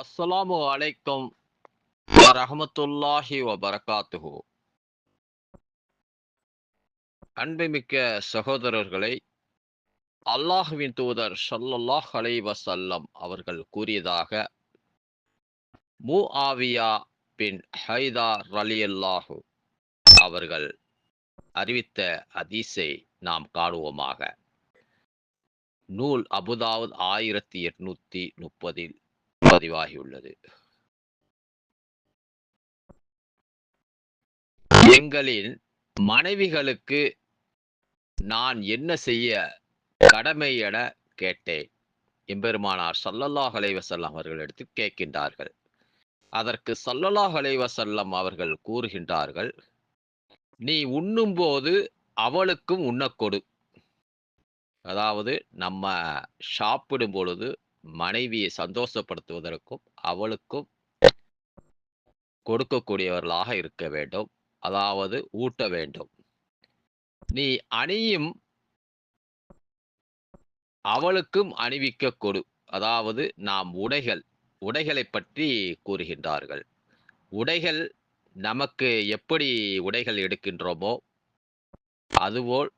அஸ்ஸலாமு அலைக்கும் ரஹமத்துல்லாஹி வபரகாத்துஹு. அன்புமிக்க சகோதரர்களை அல்லாஹுவின் தூதர் சல்லல்லாஹ் அலை வசல்லம் அவர்கள் கூறியதாக முஆவியா பின் ஹைதா ரலியல்லாஹு அவர்கள் அறிவித்த அதிசை நாம் காணுவோமாக. நூல் அபுதாவுத் ஆயிரத்தி எட்நூத்தி முப்பதில் பதிவாகியுள்ளது. எங்களின் மனைவிகளுக்கு நான் என்ன செய்ய கடமை என கேட்டேன். எம்பெருமானார் சல்லல்லாஹ் அலைவசல்லாம் அவர்கள் எடுத்து கேட்கின்றார்கள். அதற்கு சல்லல்லாஹ் அலைவசல்லம் அவர்கள் கூறுகின்றார்கள் நீ உண்ணும்போது அவளுக்கும் உண்ணக்கொடு அதாவது நம்ம சாப்பிடும் பொழுது மனைவியை சந்தோஷப்படுத்துவதற்கும் அவளுக்கும் கொடுக்கக்கூடியவர்களாக இருக்க வேண்டும். அதாவது ஊட்ட வேண்டும். நீ அணியும் அவளுக்கும் அணிவிக்க கொடு. அதாவது நாம் உடைகள் உடைகளை பற்றி கூறுகின்றார்கள். உடைகள் நமக்கு எப்படி உடைகள் எடுக்கின்றோமோ அதுபோல்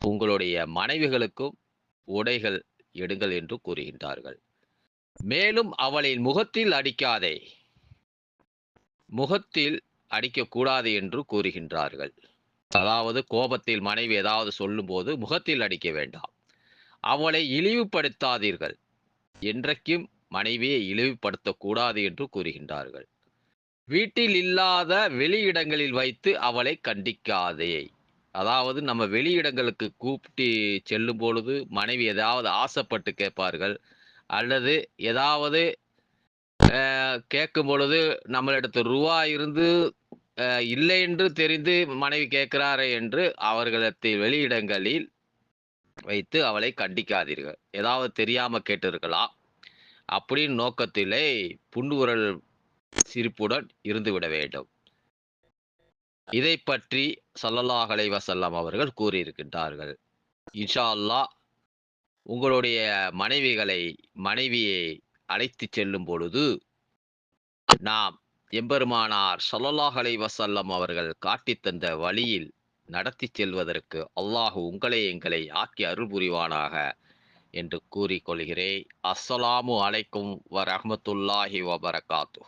உங்களுடைய மனைவிகளுக்கும் உடைகள் எடுங்கள் என்று கூறுகின்றார்கள். மேலும் அவளின் முகத்தில் அடிக்காதே. முகத்தில் அடிக்கக்கூடாது என்று கூறுகின்றார்கள். அதாவது கோபத்தில் மனைவி ஏதாவது சொல்லும்போது முகத்தில் அடிக்க வேண்டாம். அவளை இழிவுபடுத்தாதீர்கள். என்றைக்கும் மனைவியை இழிவுபடுத்தக்கூடாது என்று கூறுகின்றார்கள். வீட்டில் இல்லாத வெளியிடங்களில் வைத்து அவளை கண்டிக்காதே. அதாவது நம்ம வெளியிடங்களுக்கு கூப்பிட்டு செல்லும் பொழுது மனைவி ஏதாவது ஆசைப்பட்டு கேட்பார்கள். அல்லது ஏதாவது கேட்கும் பொழுது நம்மளிடத்து ரூபா இருந்து இல்லை என்று தெரிந்து மனைவி கேட்கிறாரே என்று அவர்களது வெளியிடங்களில் வைத்து அவளை கண்டிக்காதீர்கள். ஏதாவது தெரியாம கேட்டிருக்கலாம். அப்படின்னு நோக்கத்திலே புண்டுகுரல் சிரிப்புடன் இருந்துவிட வேண்டும். இதை பற்றி சல்லல்லாஹ் அலைவசல்லாம் அவர்கள் கூறியிருக்கின்றார்கள். இன்ஷா அல்லா உங்களுடைய மனைவிகளை மனைவியை அழைத்து செல்லும் பொழுது நாம் எம்பெருமானார் சல்லல்லாஹ் அலைவசல்லம் அவர்கள் காட்டித்தந்த வழியில் நடத்தி செல்வதற்கு அல்லாஹு உங்களை எங்களை ஆக்கி அருள் புரிவானாக என்று கூறிக்கொள்கிறேன் அஸ்ஸலாமு அலைக்கும் வரஹமத்துல்லாஹி வபரகாத்து